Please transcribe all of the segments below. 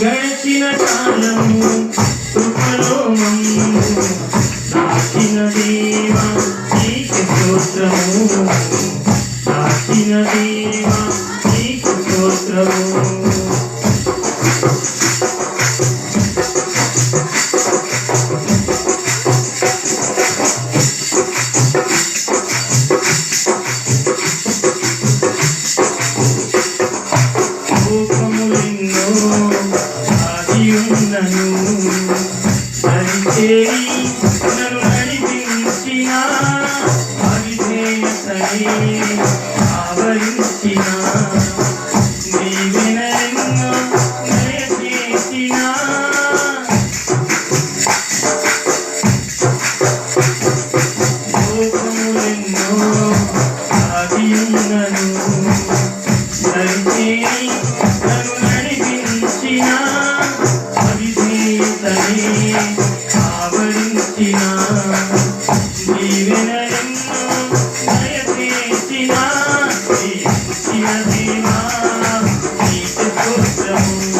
గడిచిన కాలము కృపలో దాచిన దేవా నీకు స్తోత్రము దాచిన దేవా నీకు స్తోత్రము నడిచియున్నను మంచేరి నన్ను నడిపించినా வேண்டும்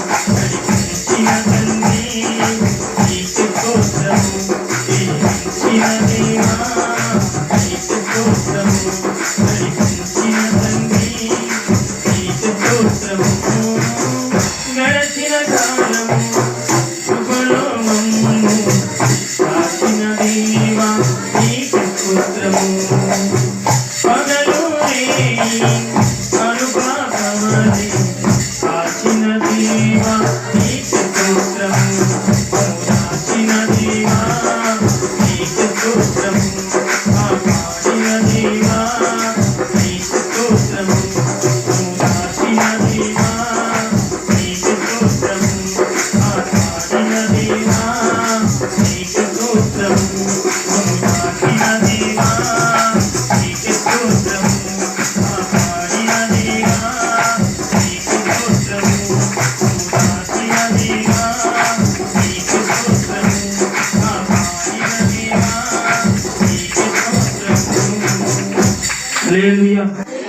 Hallelujah.